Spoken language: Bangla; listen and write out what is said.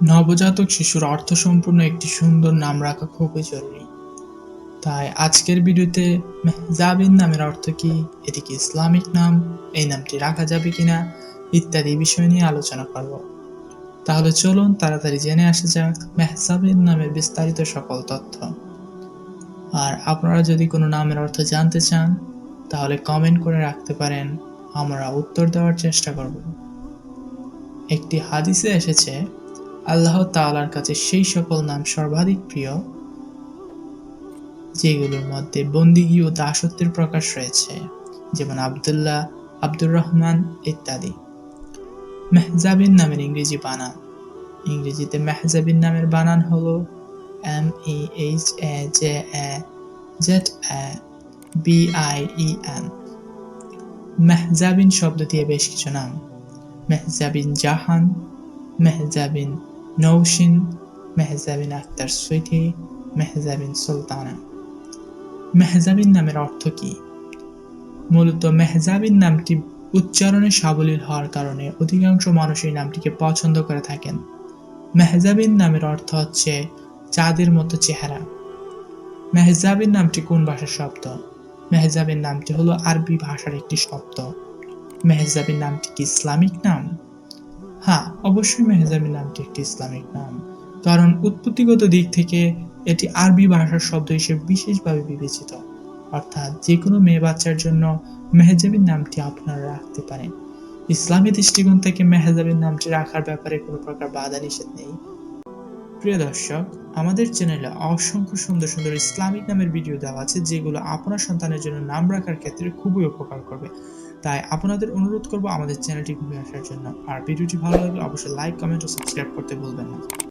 নবজাতক শিশুর অর্থসম্পূর্ণ একটি সুন্দর নাম রাখা খুবই জরুরি। তাই আজকের ভিডিওতে মেহজাবিন নামের অর্থ কি এটি কি ইসলামিক নাম, এই নামটি রাখা যাবে কিনা, ইত্যাদি বিষয় নিয়ে আলোচনা করব। তাহলে চলুন তাড়াতাড়ি জেনে আসা যাক মেহজাবিন নামের বিস্তারিত সকল তথ্য। আর আপনারা যদি কোনো নামের অর্থ জানতে চান, তাহলে কমেন্ট করে রাখতে পারেন, আমরা উত্তর দেওয়ার চেষ্টা করব। একটি হাদিসে এসেছে আল্লাহ তাআলার কাছে সেই সকল নাম সর্বাধিক প্রিয়, যেগুলোর মধ্যে বন্দিগি ও দাসত্বের প্রকাশ রয়েছে, যেমন আব্দুল্লাহ, আব্দুর রহমান ইত্যাদি। মেহজাবিন নামের ইংরেজি বানান। ইংরেজিতে মেহজাবিন নামের বানান হলো M E H A J A Z A B I E N Mehjabin শব্দ দিয়ে বেশ কিছু নাম। মেহজাবিন জাহান, মেহজাবিন নৌশিন মেহজাবিন আক্তার সুইটি মেহজাবিন সুলতানা মেহজাবিন নামের অর্থ কি মূলত মেহজাবিন নামটি উচ্চারণে সাবলীল হওয়ার কারণে অধিকাংশ মানুষ এই নামটিকে পছন্দ করে থাকেন মেহজাবিন নামের অর্থ হচ্ছে চাঁদের মতো চেহারা মেহজাবিন নামটি কোন ভাষার শব্দ মেহজাবিন নামটি হলো আরবি ভাষার একটি শব্দ মেহজাবিন নামটি কি ইসলামিক নাম হ্যাঁ অবশ্যই মেহজাবিন নামটি একটি ইসলামিক নাম। কারণ উৎপত্তিগত দিক থেকে এটি আরবি ভাষার শব্দ হিসেবে বিশেষভাবে বিবেচিত। অর্থাৎ যে কোনো মেয়ে বাচ্চার জন্য মেহজাবিন নামটি আপনারা রাখতে পারেন। ইসলামী দৃষ্টিকোণ থেকে মেহজাবিন নামটি রাখার ব্যাপারে কোনো প্রকার বাধা নিষেধ নেই। প্রিয় দর্শক, আমাদের চ্যানেলে অসংখ্য সুন্দর সুন্দর ইসলামিক নামের ভিডিও দেওয়া আছে, যেগুলো আপনার সন্তানের জন্য নাম রাখার ক্ষেত্রে খুবই উপকার করবে। তাই আপনাদের অনুরোধ করব আমাদের চ্যানেলটি ঘুরে আসার জন্য। আর ভিডিওটি ভালো লাগলে অবশ্যই লাইক কমেন্ট ও সাবস্ক্রাইব করতে ভুলবেন না।